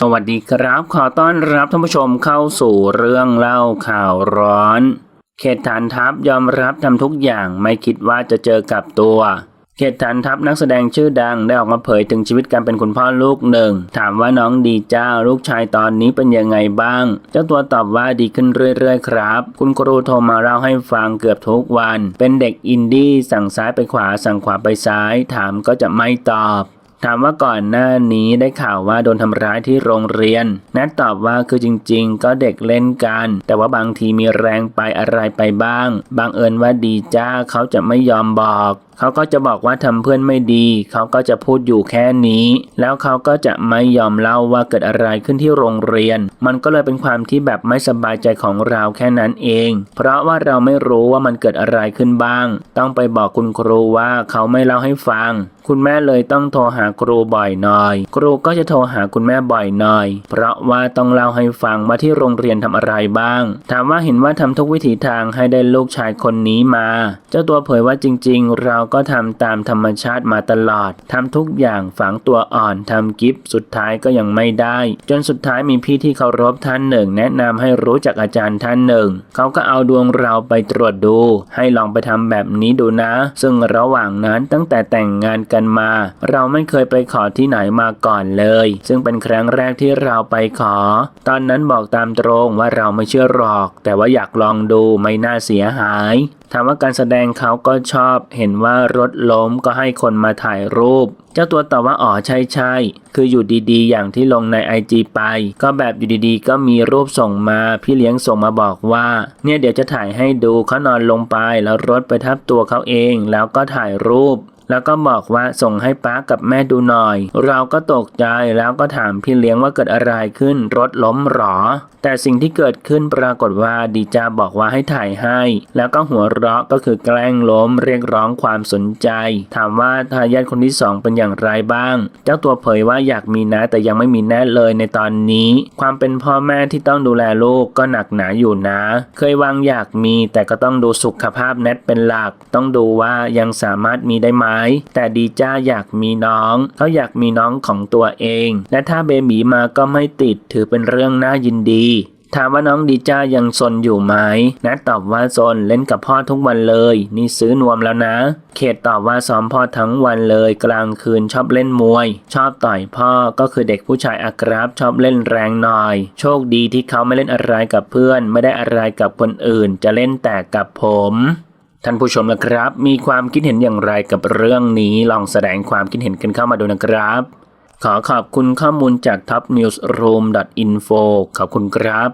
สวัสดีครับ ขอต้อนรับท่านผู้ชมเข้าสู่เรื่องเล่าข่าวร้อน เขตฐานทัพยอมรับทำทุกอย่างไม่คิดว่าจะเจอกับตัว เขตฐานทัพนักแสดงชื่อดังได้ออกมาเผยถึงชีวิตการเป็นคุณพ่อลูกหนึ่ง ถามว่าน้องดีเจ้าลูกชายตอนนี้เป็นยังไงบ้าง เจ้าตัวตอบว่าดีขึ้นเรื่อยๆครับ คุณครูโทรมาเล่าให้ฟังเกือบทุกวัน เป็นเด็กอินดี้สั่งซ้ายไปขวาสั่งขวาไปซ้าย ถามก็จะไม่ตอบ ถามว่าก่อนหน้านี้ได้ข่าวว่าโดนทำร้ายที่โรงเรียน นัทตอบว่าคือจริง ๆ ก็เด็กเล่นกัน แต่ว่าบางทีมีแรงไปอะไรไปบ้าง บางเอิญว่าดีจ้าเขาจะไม่ยอมบอกเขาก็จะบอกว่าทำเพื่อนไม่ดี เขาก็จะพูดอยู่แค่นี้ แล้วเขาก็จะไม่ยอมเล่าว่าเกิดอะไรขึ้นที่โรงเรียน มันก็เลยเป็นความที่แบบไม่สบายใจของเราแค่นั้นเอง เพราะว่าเราไม่รู้ว่ามันเกิดอะไรขึ้นบ้าง ต้องไปบอกคุณครูว่าเขาไม่เล่าให้ฟัง คุณแม่เลยต้องโทรหาครูบ่อยหน่อย ครูก็จะโทรหาคุณแม่บ่อยหน่อย เพราะว่าต้องเล่าให้ฟังว่าที่โรงเรียนทำอะไรบ้าง ถามว่าเห็นว่าทำทุกวิถีทางให้ได้ลูกชายคนนี้มา เจ้าตัวเผยว่าจริง ๆ เราก็ทำตามธรรมชาติมาตลอดทำทุกอย่างฝังตัวอ่อนทำกิฟสุดท้ายก็ยังไม่ได้ จนสุดท้ายมีพี่ที่เคารพท่านหนึ่ง แนะนำให้รู้จักอาจารย์ท่านหนึ่ง เขาก็เอาดวงเราไปตรวจดู ให้ลองไปทำแบบนี้ดูนะ ซึ่งระหว่างนั้นตั้งแต่แต่งงานกันมา เราไม่เคยยไปขอที่ไหนมาก่อนเลย ซึ่งเป็นครั้งแรกที่เราไปขอ ตอนนั้นบอกตามตรงว่าเราไม่เชื่อหรอก แต่ว่าอยากลองดูไม่น่าเสียหายถามว่าการแสดงเขาก็ชอบเห็นว่ารถล้มก็ให้คนมาถ่ายรูป เจ้าตัวตอบว่าอ๋อใช่ใช่คืออยู่ดีๆ อย่างที่ลงในไอจไป ก็แบบอยู่ดีๆ ก็มีรูปส่งมาพี่เลี้ยงส่งมาบอกว่า เนี่ยเดี๋ยวจะถ่ายให้ดูเขานอนลงไปแล้วรถไปทับตัวเขาเอง แล้วก็ถ่ายรูป แล้วก็บอกว่าส่งให้ป้ากับแม่ดูหน่อย เราก็ตกใจแล้วก็ถามพี่เลี้ยงว่าเกิดอะไรขึ้นรถล้มหรอ แต่สิ่งที่เกิดขึ้นปรากฏว่าดีจาบอกว่าให้ถ่ายให้ แล้วก็หัวเราะก็คือแกล้งล้มเรียกร้องความสนใจ ถามว่าทายาทคนที่สองเป็นอย่างไรบ้าง เจ้าตัวเผยว่าอยากมีนะแต่ยังไม่มีแน่เลยในตอนนี้ ความเป็นพ่อแม่ที่ต้องดูแลลูกก็หนักหนาอยู่นะ เคยวางอยากมีแต่ก็ต้องดูสุขภาพแนทเป็นหลัก ต้องดูว่ายังสามารถมีได้ไหมแต่ดีจ้าอยากมีน้องเขาอยากมีน้องของตัวเอง และถ้าเบบีมาก็ไม่ติดถือเป็นเรื่องน่ายินดีถามว่าน้องดีจ้ายังซนอยู่ไหมนัทตอบว่าซนเล่นกับพ่อทุกวันเลย นี่ซื้อนวมแล้วนะ เขตตอบว่าซ้อมพ่อทั้งวันเลย กลางคืนชอบเล่นมวย ชอบต่อยพ่อก็คือเด็กผู้ชายอากราฟชอบเล่นแรงหน่อย โชคดีที่เขาไม่เล่นอะไรกับเพื่อน ไม่ได้อะไรกับคนอื่น จะเล่นแต่กับผม ท่านผู้ชมนะครับ มีความคิดเห็นอย่างไรกับเรื่องนี้ลองแสดงความคิดเห็นกันเข้ามาดูนะครับ ขอขอบคุณข้อมูลจาก topnewsroom.info ขอบคุณครับ